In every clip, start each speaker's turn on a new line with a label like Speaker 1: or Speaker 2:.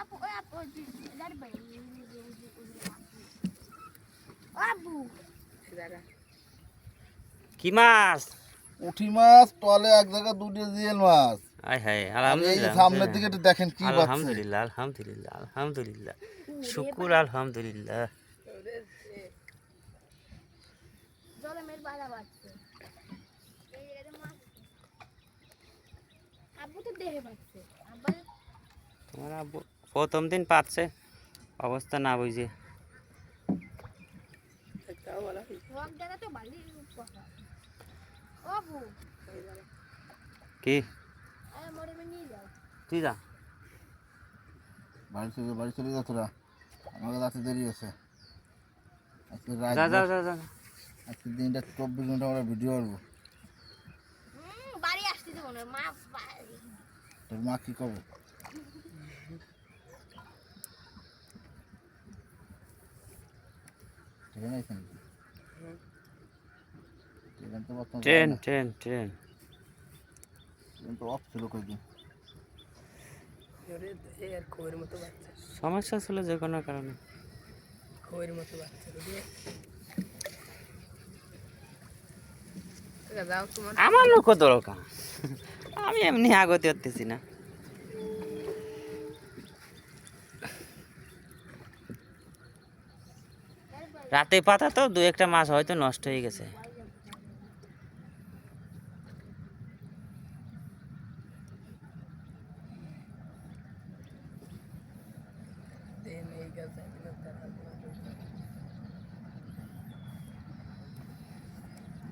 Speaker 1: আপু ওই আপু দাঁড়ি ভাই আবু
Speaker 2: কি মাছ?
Speaker 3: পুঁটি মাছ তলে এক জায়গায় দুটো জিয়েল মাছ।
Speaker 2: আয় হায় আলহামদুলিল্লাহ।
Speaker 3: সামনের দিকে একটু দেখেন কি পাচ্ছে
Speaker 2: আলহামদুলিল্লাহ আলহামদুলিল্লাহ আলহামদুলিল্লাহ। শুকুর আলহামদুলিল্লাহ।
Speaker 1: জলে মের বাধা বাড়ছে এই জায়গাতে মাছ। আব্বু তো দেখে পাচ্ছে আব্বা
Speaker 2: তোমার আব্বু প্রথম দিন পাচ্ছে অবস্থা না বুঝে। কি? তুই যা।
Speaker 3: বাড়ি চলে বাড়ি চলে যা তোরা। আমাকে রাতে দেরি আছে আজকে রাত
Speaker 2: যা যা যা যা।
Speaker 3: আজকে দিনটা চব্বিশ ঘণ্টা আমরা ভিডিও করব।
Speaker 1: বাড়ি আসতে দেবো না মা
Speaker 3: তোর মা কি করব ট্রেন আইছেন ট্রেন তো বর্তমান
Speaker 2: ট্রেন ট্রেন ট্রেন
Speaker 3: ট্রেন তো অফ ছিল কয়েকদিন
Speaker 4: খোয়ের মতো বাচ্চা
Speaker 2: সমস্যা ছিল যে কোনো কারণে
Speaker 4: খোয়ের মতো বাচ্চা
Speaker 2: আমার লোক দরকার আমি এমনি আগতে হতেছি না রাতে পাতা তো দু একটা মাছ হয়তো নষ্ট হয়ে গেছে।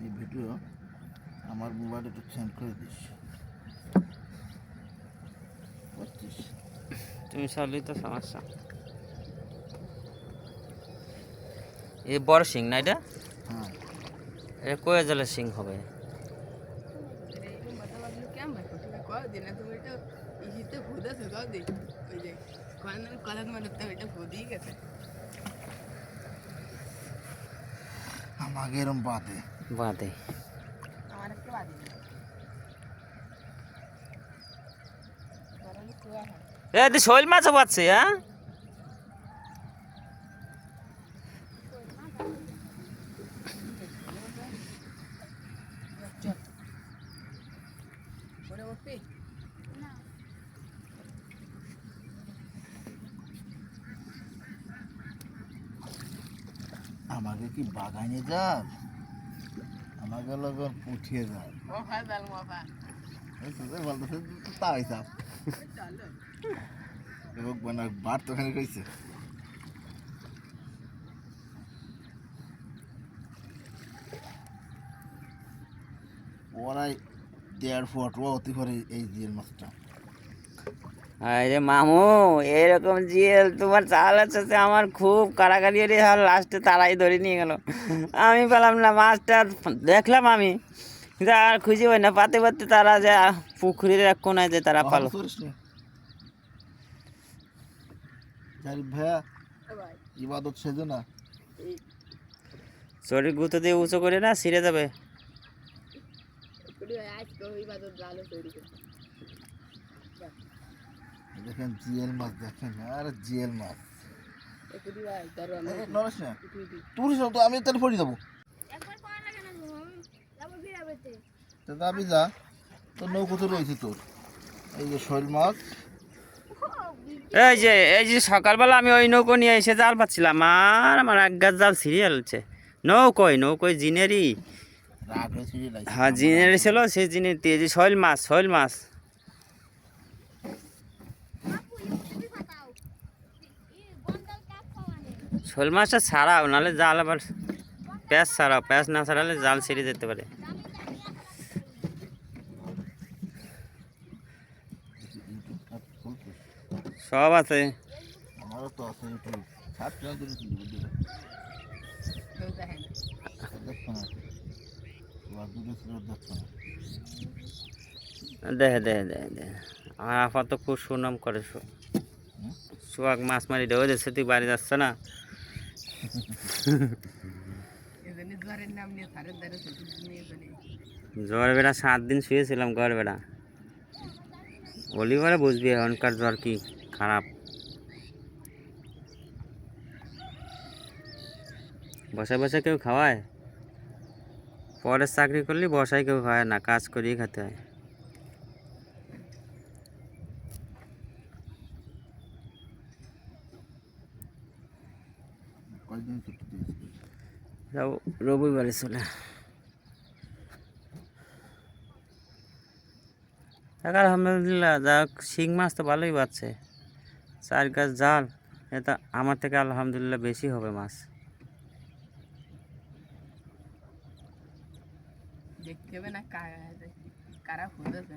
Speaker 4: এই
Speaker 3: ভিডিও আমার মোবাইলে একটু সেন্ড করে দিস।
Speaker 2: তুমি চললেই তো সমস্যা এই বড় সিং না এটা
Speaker 3: হ্যাঁ
Speaker 2: এটা কয়ে জলের সিং হবে
Speaker 4: এরকম বাতা বাজলো কেমন ভাই তুমি কও দিন তুমি এটা ইসিতে ভূত আছে কও দি ওই যে কোন কথা তোমার তো এটা ভূতই গেছে
Speaker 3: আমাকে এরম বাদে।
Speaker 4: বড় কুয়া
Speaker 2: এ শৈল মাছও পাচ্ছে হ্যাঁ?
Speaker 3: আমাকে কি বাগানে যান আমাকে লগন পুঠিয়ে যান তাই এবং মানে বার তো ওখানে কইছে ওরাই দেড় ফুট অতি করে এই জিএল মাছটা।
Speaker 2: আরে মামু এরকম জিএল তোমার চাল আছে আমার খুব কারাগারি রে আর লাস্টে তারাই ধরে নিয়ে গেল। আমি পেলাম না মাছটা দেখলাম আমি। কিন্তু আর খুঁজে পাই না। পাতে পাতে তারা যে পুকুরের এক কোনায় যে তারা পালো।
Speaker 3: ভাইয়া ইবাদত সেজো না।
Speaker 2: শরীর গুঁতো দিয়ে উঁচু করে না ছিঁড়ে যাবে।
Speaker 4: আজকে তৈরি
Speaker 3: দেখেন জিএল মাছ দেখেন আর জিএল মাছ।
Speaker 4: আমি
Speaker 3: এই, তো আমি তাহলে পড়ে যাব যা তোর নৌকো তো রয়েছে তোর। এই যে শৈল মাছ।
Speaker 2: এই যে এই যে সকালবেলা আমি ওই নৌকো নিয়ে এসে জাল পাচ্ছিলাম আর আমার এক গাছ জাল ছিঁড়ে ফেলছে নৌকোই নৌকোই জিনেরই। হ্যাঁ জিনের ছিল সেই জিনের যে শৈল মাছ শৈল মাছ। শোল মাছটা ছাড়াও নাহলে জাল আবার প্যাঁচ ছাড়াও প্যাঁচ না ছাড়ালে জাল ছিঁড়ে যেতে পারে। সব আছে। দেখে দেখে দেখে দেখে আমার আপাতত খুব সুনাম করে সু- সুয়াগ মাছ মারি দেওয়া যাচ্ছে তুই বাড়ি যাচ্ছে না? জ্বর বেড়া সাত দিন শুয়েছিলাম ঘর বেড়া অলিভারে বুঝবি এখনকার জ্বর কি খারাপ বসে বসে কেউ খাওয়ায় পরের চাকরি করলে বসায় কেউ খাওয়ায় না কাজ করিয়ে খেতে হয়
Speaker 3: কয়েকদিন ছুটি দিয়েছি?
Speaker 2: যাও রবিবারে চলে। দেখ আলহামদুলিল্লাহ যাক শিং মাছ তো ভালোই পাচ্ছে চার গাছ জাল এটা আমার থেকে আলহামদুলিল্লাহ বেশি হবে মাছ।
Speaker 4: দেখতে হবে না কারা খুঁজেছে।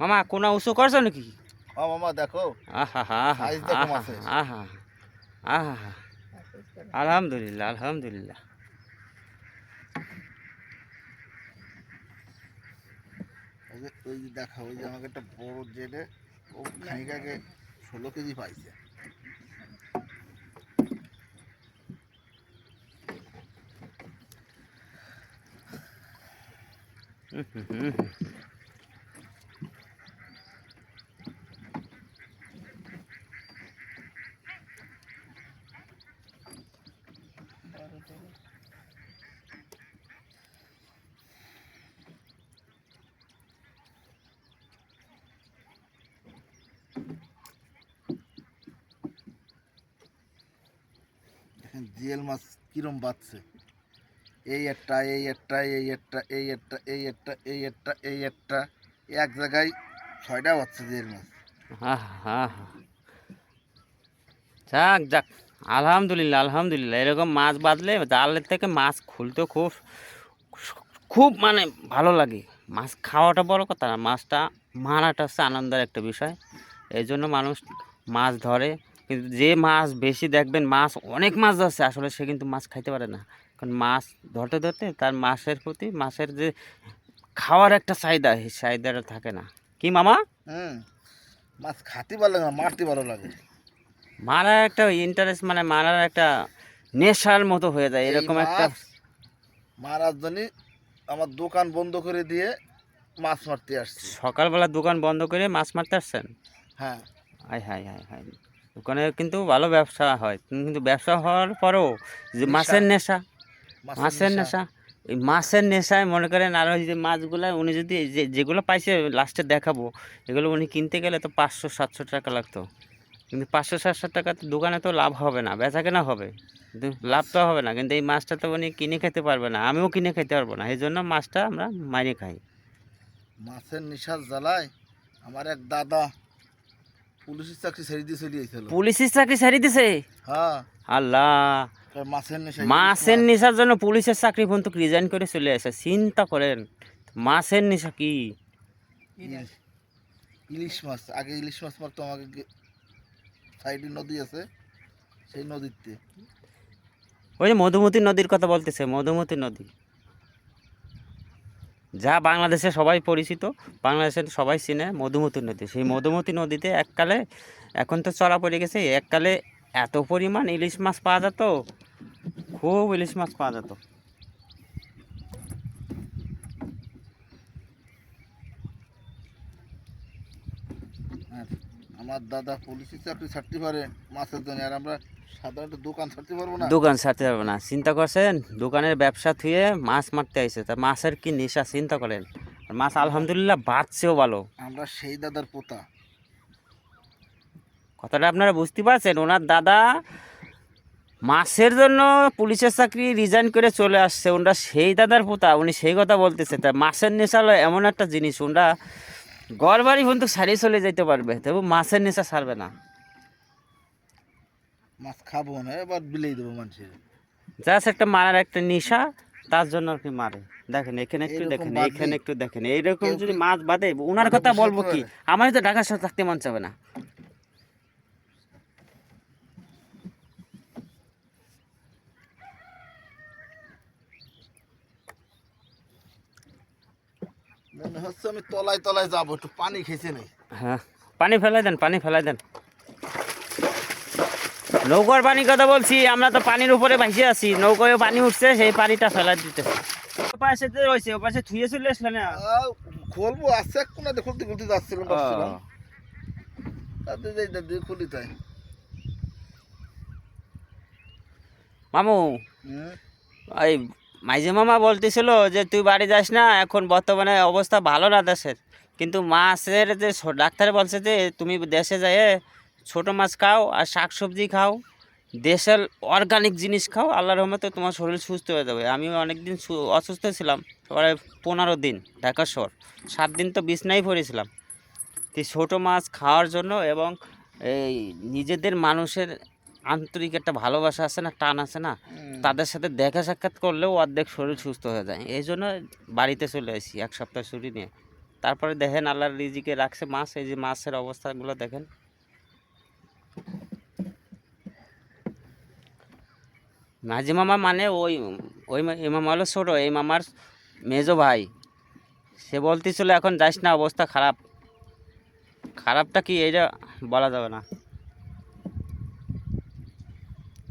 Speaker 2: মামা কোনা উঁচু করছ নাকি?
Speaker 3: ও মামা দেখো।
Speaker 2: আলহামদুলিল্লাহ আলহামদুলিল্লাহ।
Speaker 3: ওই যে দেখো ওই যে আমাকে একটা বড় জেলে ও খানিক আগে ষোলো কেজি পাইছে।
Speaker 2: হুম হুম হুম।
Speaker 3: দেখেন, জিএল মাছ কিরম বাঁচছে। এই একটা এই একটা এই একটা এই একটা এই একটা এই একটা এই একটা, এক জায়গায় ছয়টা বাচ্চা জিএল মাছ।
Speaker 2: যাক যাক, আলহামদুলিল্লাহ আলহামদুলিল্লাহ, এরকম মাছ বাঁধলে জালের থেকে মাছ খুলতে খুব খুব মানে ভালো লাগে। মাছ খাওয়াটা বড় কথা না, মাছটা মারাটা হচ্ছে আনন্দের একটা বিষয়। এই জন্য মানুষ মাছ ধরে কিন্তু যে মাছ বেশি দেখবেন মাছ অনেক মাছ ধরছে আসলে সে কিন্তু মাছ খাইতে পারে না। কারণ মাছ ধরতে ধরতে তার মাছের প্রতি মাছের যে খাওয়ার একটা চাহিদা সেই চাহিদাটা থাকে না। কি মামা?
Speaker 3: মাছ খাতে ভালো লাগে না মারতে ভালো লাগে।
Speaker 2: মারার একটা ইন্টারেস্ট মানে মারার একটা নেশার মতো হয়ে যায় এরকম একটা
Speaker 3: মারার জন্য আমার দোকান বন্ধ করে দিয়ে মাছ মারতে আসছি।
Speaker 2: সকালবেলা দোকান বন্ধ করে মাছ মারতে আসছেন?
Speaker 3: হ্যাঁ।
Speaker 2: হাই হাই হাই হাই দোকানে কিন্তু ভালো ব্যবসা হয়। কিন্তু ব্যবসা হওয়ার পরেও যে মাছের নেশা
Speaker 3: মাছের
Speaker 2: নেশা। এই মাছের নেশায় মনে করেন আর ওই যে মাছগুলো উনি যদি যে যেগুলো পাইছে লাস্টে দেখাবো এগুলো উনি কিনতে গেলে তো পাঁচশো সাতশো টাকা লাগতো। কিন্তু পাঁচশো সাতশো টাকা তো দোকানে তো লাভ হবে না বেচা কেনা হবে। কিন্তু লাভ তো হবে না কিন্তু এই মাছটা তো উনি কিনে খেতে পারবে না আমিও কিনে খেতে পারব না এই জন্য মাছটা আমরা মাইনে খাই।
Speaker 3: মাছের নেশার জ্বালায় আমার এক দাদা পুলিশের চাকরি ছেড়ে দিয়ে চলে গেছিল
Speaker 2: পুলিশের চাকরি ছাড়ি দিছে?
Speaker 3: হ্যাঁ।
Speaker 2: আল্লাহ।
Speaker 3: মাছের নেশা
Speaker 2: মাছের নেশার জন্য পুলিশের চাকরি পর্যন্ত রিজাইন করে চলে আসে। চিন্তা করেন মাছের নেশা কি?
Speaker 3: ইলিশ। মাছ। আগে ইলিশ মাছ মারতো আমাকে সাইডে নদী আছে সেই নদীতে।
Speaker 2: ওই যে মধুমতি নদীর কথা বলতেছে মধুমতি নদী। যা বাংলাদেশে সবাই পরিচিত, বাংলাদেশের সবাই চিনে মধুমতি নদী। সেই মধুমতি নদীতে এককালে, এখন তো চড়া পড়ে গেছে, এককালে এত পরিমাণ ইলিশ মাছ পাওয়া যেত, খুব ইলিশ মাছ পাওয়া যেত।
Speaker 3: আমার দাদা পুলিশের চাকরি ছাড়তে পারে মাছের জন্য, আর আমরা দোকান ছাড়তে পারব না?
Speaker 2: চিন্তা করছেন দোকানের ব্যবসা থুয়ে মাছ মারতে আইছে। তা মাছের কি নেশা? চিন্তা করেন। আর মাছ আলহামদুলিল্লাহ বাড়ছেও ভালো।
Speaker 3: আমরা সেই দাদার পোতা।
Speaker 2: কথাটা আপনারা বুঝতে পারছেন? ওনার দাদা মাছের জন্য পুলিশের চাকরি রিজাইন করে চলে আসছে। ওনারা সেই দাদার পোতা। উনি সেই কথা বলতেছে। তা মাছের নেশা হলো এমন একটা জিনিস। ওনারা গড় বাড়ি পর্যন্ত সারিয়ে চলে যেতে পারবে। তবু মাছের নেশা ছাড়বে না।
Speaker 3: মাছ খাব না এবার বিলেই দেবো মানুষের।
Speaker 2: জাস্ট একটা মারার একটা নেশা তার জন্য আর কি মারে। দেখেন এখানে একটু দেখেন
Speaker 3: বাদে
Speaker 2: এইখানে একটু দেখেন। এইরকম যদি মাছ বাদে ওনার কথা বলব কি? আমার তো ঢাকার সাথে থাকতে মন চাবে না।
Speaker 3: মনে হচ্ছে আমি তলায় তলায় যাব একটু পানি খেয়েছে নেই
Speaker 2: হ্যাঁ পানি ফেলাই দেন পানি ফেলাই দেন। নৌকার পানি কথা বলছি আমরা তো পানির উপরে ভাসে আছি। নৌকায় পানি উঠছে সেই পানিটা ফেলাই দিতে পাশে রয়েছে পাশে থুয়ে চলে আসলে না?
Speaker 3: খুলবো আসছে এক খুলতে খুলতে যাচ্ছিলাম ভাবছিলাম। তাতে যাই দাদি খুলি তাই।
Speaker 2: মামু এই মাইজে মামা বলতেছিল যে তুই বাড়ি যাস না এখন বর্তমানে অবস্থা ভালো না দেশের। কিন্তু মাছের যে ডাক্তার বলছে যে তুমি দেশে যেয়ে ছোটো মাছ খাও আর শাক সবজি খাও। দেশের অর্গানিক জিনিস খাও আল্লাহর রহমতে তোমার শরীর সুস্থ হয়ে যাবে। আমিও অনেক দিন সু- অসুস্থ ছিলাম প্রায় পনেরো দিন ঢাকা শহর। সাত দিন তো বিছনাই পড়েছিলাম। তো ছোটো মাছ খাওয়ার জন্য এবং এই নিজেদের মানুষের আন্তরিক একটা ভালোবাসা আছে না টান আছে না তাদের সাথে দেখা সাক্ষাৎ করলেও অর্ধেক শরীর সুস্থ হয়ে যায়। এই জন্য বাড়িতে চলে আসি এক সপ্তাহ ছুটি নিয়ে। তারপরে দেখেন আল্লাহর রিজিকে রাখছে মাছ এই যে মাছের অবস্থাগুলো দেখেন। মাঝি মামা মানে ওই ওই এই মামা হলো ছোটো এই মামার মেজো ভাই। সে বলতেছিল এখন যাস না অবস্থা খারাপ। খারাপটা কি এটা বলা যাবে না।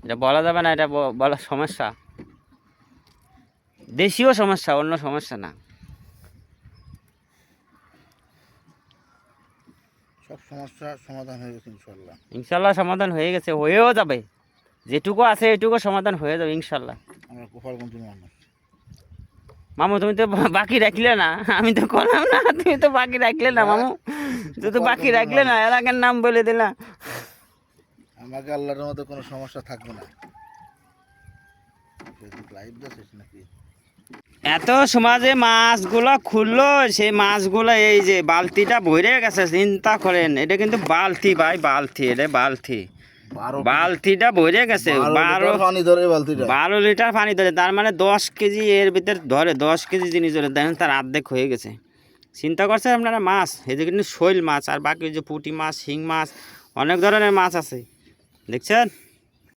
Speaker 2: এটা বলা যাবে না এটা বলা সমস্যা। দেশীয় সমস্যা অন্য সমস্যা না।
Speaker 3: সব সমস্যা সমাধান হয়ে গেছে ইনশাল্লাহ
Speaker 2: ইনশাল্লাহ সমাধান হয়ে গেছে হয়েও যাবে। যেটুকু আছে এটুকু সমাধান হয়ে যাবে ইনশাল্লাহ। মামু তুমি তো বাকি রাখলে না। আমি তো করলাম না তুমি তো বাকি রাখলে না মামু। তুই তো বাকি রাখলে না এলাকার নাম বলে দিলা।
Speaker 3: আমাকে আল্লাহর মতো কোনো সমস্যা থাকবে না। নাকি?
Speaker 2: এত সমাজে মাছগুলো খুললো সেই মাছগুলো এই যে বালতিটা ভরে গেছে চিন্তা করেন এটা কিন্তু বালতি ভাই বালতি এটা বালতি। বালতিটা ভরে গেছে বারো
Speaker 3: লিটার পানি ধরে বালতিটা।
Speaker 2: বারো লিটার পানি ধরে তার মানে দশ কেজি এর ভিতর ধরে দশ কেজি জিনিস ধরে দেখেন তার আর্ধেক হয়ে গেছে। চিন্তা করছেন আপনারা মাছ এই যে কিন্তু শৈল মাছ আর বাকি যে পুটি মাছ শিং মাছ অনেক ধরনের মাছ আছে। দেখছেন?